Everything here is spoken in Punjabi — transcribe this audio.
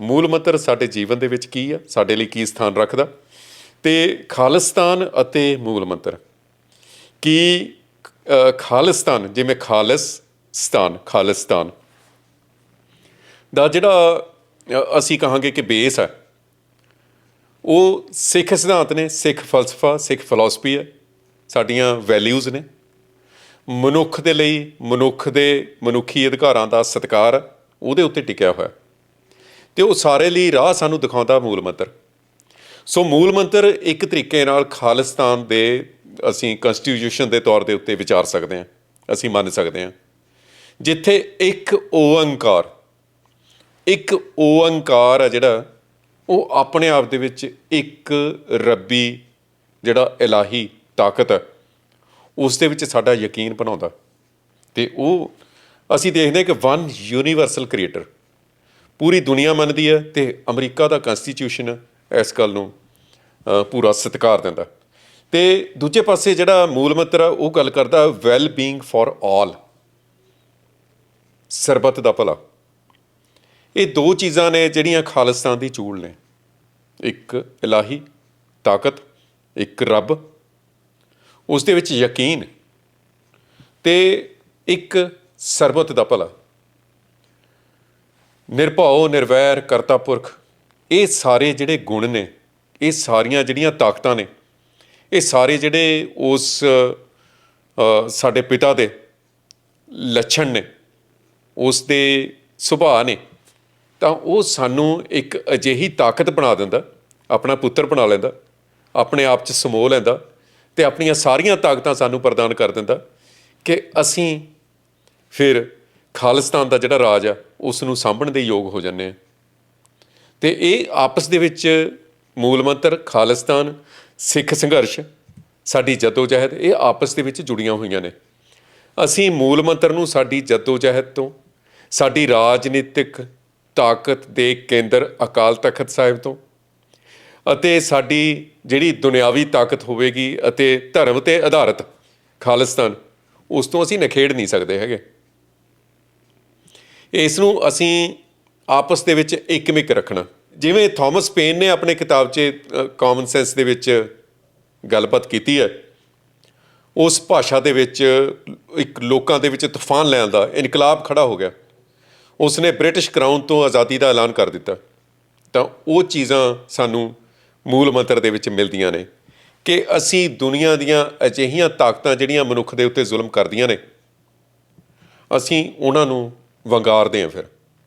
ਮੂਲ ਮੰਤਰ ਸਾਡੇ ਜੀਵਨ ਦੇ ਵਿੱਚ ਕੀ ਆ? ਸਾਡੇ ਲਈ ਕੀ ਸਥਾਨ ਰੱਖਦਾ? ਤੇ ਖਾਲਿਸਤਾਨ ਅਤੇ ਮੂਲ ਮੰਤਰ। ਕੀ ਖਾਲਿਸਤਾਨ, ਜਿਵੇਂ ਖਾਲਿਸ ਸਤਾਨ ਖਾਲਿਸਤਾਨ। ਦਾ ਜਿਹੜਾ ਅਸੀਂ ਕਹਾਂਗੇ ਕਿ ਬੇਸ ਹੈ, ਉਹ ਸਿੱਖ ਸਿਧਾਂਤ ਨੇ, ਸਿੱਖ ਫਲਸਫਾ, ਸਿੱਖ ਫਿਲਾਸਫੀ ਹੈ। ਸਾਡੀਆਂ ਵੈਲਿਊਜ਼ ਨੇ। ਮਨੁੱਖ ਦੇ ਲਈ ਮਨੁੱਖ ਦੇ ਮਨੁੱਖੀ ਅਧਿਕਾਰਾਂ ਦਾ ਸਤਿਕਾਰ ਉਹਦੇ ਉੱਤੇ ਟਿਕਿਆ ਹੋਇਆ। ਤੇ ਉਹ ਸਾਰੇ ਲਈ ਰਾਹ ਸਾਨੂੰ ਦਿਖਾਉਂਦਾ ਮੂਲ ਮੰਤਰ। ਸੋ ਮੂਲ ਮੰਤਰ ਇੱਕ ਤਰੀਕੇ ਨਾਲ ਖਾਲਿਸਤਾਨ ਦੇ ਅਸੀਂ ਕਨਸਟੀਟਿਊਸ਼ਨ ਦੇ ਤੌਰ ਦੇ ਉੱਤੇ ਵਿਚਾਰ ਸਕਦੇ ਹਾਂ, ਅਸੀਂ ਮੰਨ ਸਕਦੇ ਹਾਂ। ਜਿੱਥੇ ਇੱਕ ਓੰਕਾਰ ਇੱਕ ਓੰਕਾਰ ਹੈ ਜਿਹੜਾ, ਉਹ ਆਪਣੇ ਆਪ ਦੇ ਵਿੱਚ ਇੱਕ ਰੱਬੀ ਜਿਹੜਾ ਇਲਾਹੀ ਤਾਕਤ ਹੈ ਉਸ ਦੇ ਵਿੱਚ ਸਾਡਾ ਯਕੀਨ ਬਣਾਉਂਦਾ। ਤੇ ਉਹ ਅਸੀਂ ਦੇਖਦੇ ਹਾਂ ਕਿ ਵਨ ਯੂਨੀਵਰਸਲ ਕ੍ਰੀਏਟਰ ਪੂਰੀ ਦੁਨੀਆ ਮੰਨਦੀ ਹੈ ਤੇ ਅਮਰੀਕਾ ਦਾ ਕਨਸਟੀਟਿਊਸ਼ਨ ਇਸ ਗੱਲ ਨੂੰ ਪੂਰਾ ਸਤਿਕਾਰ ਦਿੰਦਾ। ਤੇ ਦੂਜੇ ਪਾਸੇ ਜਿਹੜਾ ਮੂਲ ਮੰਤਰ ਆ, ਉਹ ਗੱਲ ਕਰਦਾ ਵੈਲ ਬੀਇੰਗ ਫॉर ਆਲ ਸਰਬੱਤ ਦਾ ਭਲਾ। ਇਹ ਦੋ ਚੀਜ਼ਾਂ ਨੇ ਜਿਹੜੀਆਂ ਖਾਲਿਸਤਾਨ ਦੀ ਚੂਲ ਨੇ। ਇੱਕ ਇਲਾਹੀ, ਤਾਕਤ, ਇੱਕ ਰੱਬ। ਉਸ ਦੇ ਵਿੱਚ ਯਕੀਨ। ਤੇ ਇੱਕ ਸਰਬੱਤ ਦਾ ਭਲਾ। ਨਿਰਭਉ, ਨਿਰਵੈਰ ਕਰਤਾ ਪੁਰਖ ਇਹ ਸਾਰੇ ਜਿਹੜੇ ਗੁਣ ਨੇ, ਇਹ ਸਾਰੀਆਂ ਜਿਹੜੀਆਂ ਤਾਕਤਾਂ ਨੇ, ਇਹ ਸਾਰੇ ਜਿਹੜੇ ਉਸ ਸਾਡੇ ਪਿਤਾ ਦੇ ਲੱਛਣ ਨੇ, ਉਸ ਦੇ ਸੁਭਾਅ ਨੇ, ਤਾਂ ਉਹ ਸਾਨੂੰ ਇੱਕ ਅਜਿਹੀ ਤਾਕਤ ਬਣਾ ਦਿੰਦਾ, ਆਪਣਾ ਪੁੱਤਰ ਬਣਾ ਲੈਂਦਾ, ਆਪਣੇ ਆਪ 'ਚ ਸਮੋਹ ਲੈਂਦਾ ਤੇ ਆਪਣੀਆਂ ਸਾਰੀਆਂ ਤਾਕਤਾਂ ਸਾਨੂੰ ਪ੍ਰਦਾਨ ਕਰ ਦਿੰਦਾ ਕਿ ਅਸੀਂ ਫਿਰ ਖਾਲਿਸਤਾਨ ਦਾ ਜਿਹੜਾ ਰਾਜ ਆ ਉਸ ਨੂੰ ਸਾਂਭਣ ਦੇ ਯੋਗ ਹੋ ਜਾਂਦੇ ਆ। ਤੇ ਇਹ ਆਪਸ ਦੇ ਵਿੱਚ ਮੂਲ ਮੰਤਰ, ਖਾਲਿਸਤਾਨ, ਸਿੱਖ ਸੰਘਰਸ਼, ਸਾਡੀ ਜਦੋਜਹਿਦ, ਇਹ ਆਪਸ ਦੇ ਵਿੱਚ ਜੁੜੀਆਂ ਹੋਈਆਂ ਨੇ। ਅਸੀਂ ਮੂਲ ਮੰਤਰ ਨੂੰ ਸਾਡੀ ਜਦੋਜਹਿਦ ਤੋਂ, ਸਾਡੀ ਰਾਜਨੀਤਿਕ ਤਾਕਤ ਦੇ ਕੇਂਦਰ ਅਕਾਲ ਤਖਤ ਸਾਹਿਬ ਤੋਂ ਅਤੇ ਸਾਡੀ ਜਿਹੜੀ ਦੁਨਿਆਵੀ ਤਾਕਤ ਹੋਵੇਗੀ ਅਤੇ ਧਰਮ ਤੇ ਆਧਾਰਿਤ ਖਾਲਿਸਤਾਨ, ਉਸ ਤੋਂ ਅਸੀਂ ਨਖੇੜ ਨਹੀਂ ਸਕਦੇ ਹੈਗੇ। ਇਸ ਨੂੰ ਅਸੀਂ ਆਪਸ ਦੇ ਵਿੱਚ ਇੱਕਮਿਕ ਰੱਖਣਾ। ਜਿਵੇਂ ਥਾਮਸ ਪੇਨ ਨੇ ਆਪਣੇ ਕਿਤਾਬ 'ਚ ਕਾਮਨ ਸੈਂਸ ਦੇ ਵਿੱਚ ਗੱਲਬਾਤ ਕੀਤੀ ਹੈ। ਉਸ ਭਾਸ਼ਾ ਦੇ ਵਿੱਚ ਇੱਕ ਲੋਕਾਂ ਦੇ ਵਿੱਚ ਤੂਫਾਨ ਲੈਣ ਦਾ ਇਨਕਲਾਬ ਖੜਾ ਹੋ ਗਿਆ। ਉਸਨੇ ਬ੍ਰਿਟਿਸ਼ ਕਰਾਊਨ ਤੋਂ ਆਜ਼ਾਦੀ ਦਾ ਐਲਾਨ ਕਰ ਦਿੱਤਾ। ਤਾਂ ਉਹ ਚੀਜ਼ਾਂ ਸਾਨੂੰ ਮੂਲ ਮੰਤਰ ਦੇ ਵਿੱਚ ਮਿਲਦੀਆਂ ਨੇ ਕਿ ਅਸੀਂ ਦੁਨੀਆ ਦੀਆਂ ਅਜਿਹੀਆਂ ਤਾਕਤਾਂ ਜਿਹੜੀਆਂ ਮਨੁੱਖ ਦੇ ਉੱਤੇ ਜ਼ੁਲਮ ਕਰਦੀਆਂ ਨੇ, ਅਸੀਂ ਉਹਨਾਂ ਨੂੰ ਵੰਗਾਰਦੇ ਹਾਂ ਫਿਰ।